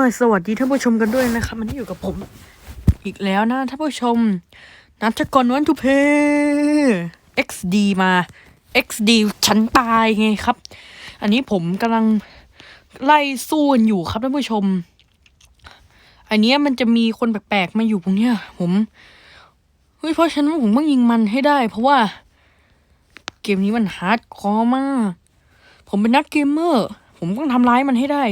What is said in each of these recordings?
สวัสดีท่านผู้ชมกันด้วยนะครับวันนี้อยู่กับผม อีกแล้วนะท่านผู้ชมนัทกรวันทูเพ XD มา XD ชั้นตายไงครับ อันนี้ผมกำลังไล่สู้กันอยู่ครับท่านผู้ชม อันนี้มันจะมีคนแปลกๆมาอยู่ตรงเนี้ย ผมเฮ้ยเพราะฉันผมต้องยิงมันให้ได้ เพราะว่า เกมนี้มันฮาร์ดคอร์มาก ผมเป็นนักเกมเมอร์ ผมต้องทำร้ายมันให้ได้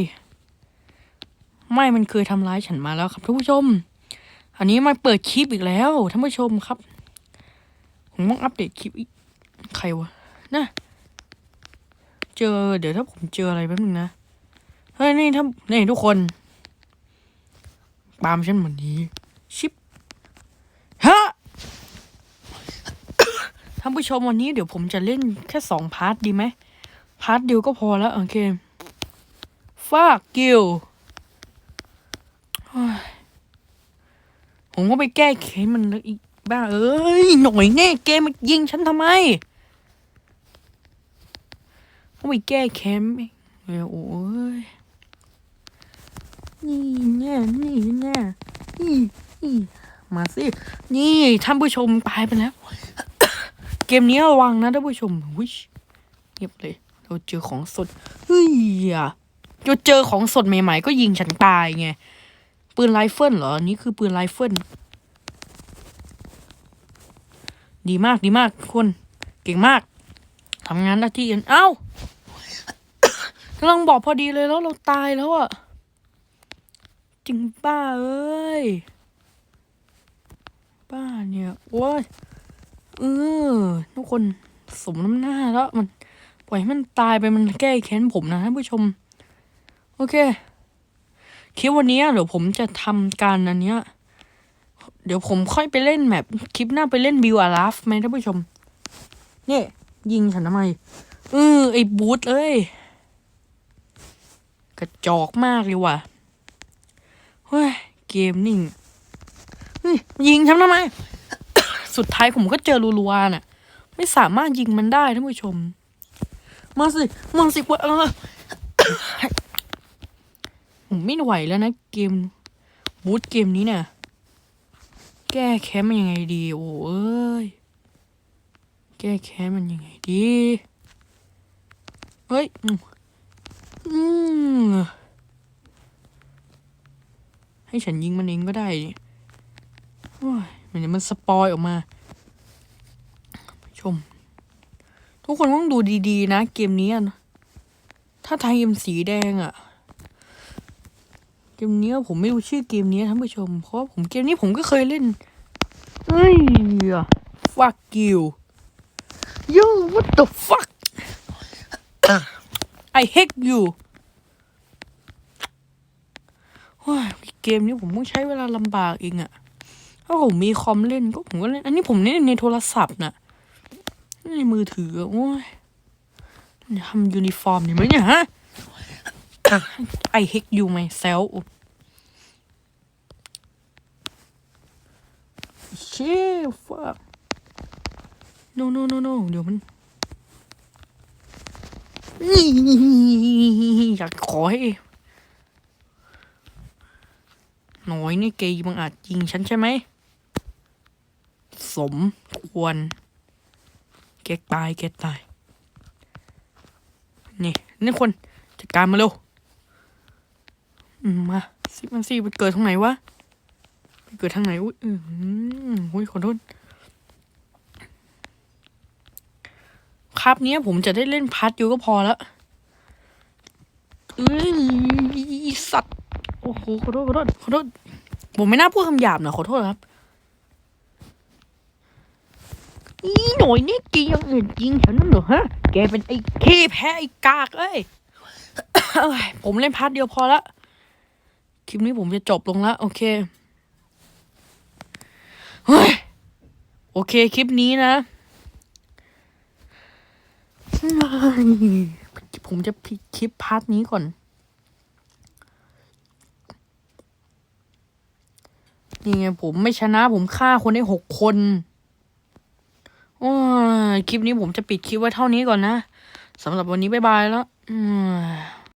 ไม่มันเคยทำร้ายฉันมาแล้วครับท่านผู้ชม อันนี้มาเปิดคลิปอีกแล้วท่านผู้ชมครับผมต้องอัปเดตคลิปอีกใครวะนะเจอ เดี๋ยวถ้าผมเจออะไรแป๊บนึงนะเฮ้ยนี่ถ้านี่ทุกคนปาล์มฉันเหมือนนี้ ชิปฮะท่านผู้ชมวันนี้เดี๋ยวผมจะเล่นแค่สองพาร์ทดีไหมพาร์ทเดียวก็พอแล้ว โอเคฟากกิล ผมก็ไปแก้เคมันอีกบ้า เอ้ย หน่อยแน่เกมมันยิงฉันทำไมต้องไปแก้แค้นเองเออโอ้ยนี่แน่นี่แน่นี่นี่มาสิ นี่ท่านผู้ชมตายไปแล้ว เกมนี้ระวังนะท่านผู้ชมวิชเงียบเลย เราเจอของสด เฮ้ยอะเราเจอของสดใหม่ ๆ ก็ยิงฉันตายไง ปืนไรเฟิลเหรอ นี่คือปืนไรเฟิล ดีมากดีมากคนเก่งมากทำงานหน้าที่อื่นเอ้ากำลังบอกพอดีเลยแล้วเราตายแล้วอะจริงป้าเอ้ยป้าเนี่ยโอ้ยเออทุกคนสมน้ำหน้าแล้วมัน ปล่อยให้มันตายไปมันแก้แค้นผมนะท่านผู้ชม โอเค คลิปวันนี้เดี๋ยวผมจะทำการอันเนี้ย เดี๋ยวผมค่อยไปเล่นแมปคลิปหน้าไปเล่นบิวอาราฟไหมท่านผู้ชม เนี่ย ยิงฉันทำไมเออไอ้บูธเอ้ยกระจอกมากเลยว่ะ เฮ้ย เกมนิ่งยิงฉันทำไม สุดท้ายผมก็เจอรัวๆน่ะ ไม่สามารถยิงมันได้ท่านผู้ชม มาสิ มาสิว่าเออ ผมไม่ไหวแล้วนะเกมบูธเกมนี้เนี่ย แก้แค้นมันยังไงดี โอ้เอ้ย แก้แค้นมันยังไงดี เฮ้ย อืมให้ฉันยิงมันเองก็ได้โอ้ยมันเดี๋ยวมันสปอยออกมา ชม ทุกคนต้องดูดีๆนะ เกมนี้อะถ้าไทยเอ็มสีแดงอะ เกมนี้ผมไม่รู้ชื่อเกมนี้ท่านผู้ชม เพราะว่าผมเกมนี้ผมก็เคยเล่นเฮ้ย fuck you yo what the fuck I hate you โอ้ยเกมนี้ผมต้องใช้เวลาลำบากเองอะถ้าผมมีคอมเล่นก็ผมก็เล่น อันนี้ผมเล่นในโทรศัพท์น่ะในมือถือ โอ้ยทำยูนิฟอร์มนี่ไหมเนี่ยฮะ I hate you myself เชี่ย fuck no no no no เดี๋ยวมันอยากขอให้หน่อยนี่เกย์บังอาจยิงฉันใช่ไหม สมควรแกตายแกตาย นี่ นี่คน จัดการมาเร็ว มาสิมันสิไปเกิดทางไหนวะไปเกิดทางไหนอุ้ยอืมอุ้ยขอโทษครับเนี้ยผมจะได้เล่นพัดอยู่ก็พอแล้วเอ้ยสัตว์โอ้โหขอโทษขอโทษขอโทษผมไม่น่าพูดคำหยาบนะขอโทษครับอีหน่อยนี่แกยังอื่นยิงฉันนั่นเหรอฮะ แกเป็นไอ้ขี้แพ้ไอ้กากเอ้ยเอ้ยผมเล่นพาร์ทเดียวพอละ คลิปนี้ผมจะจบลงแล้ว โอเคเฮ้ยโอเค คลิปนี้นะ ผมจะพิดคลิปพาร์ทนี้ก่อน นี่ไงผมไม่ชนะผมฆ่าคนได้หกคนโอ้คลิปนี้ผมจะปิดคลิปไว้เท่านี้ก่อนนะสำหรับวันนี้ บ๊ายบายแล้ว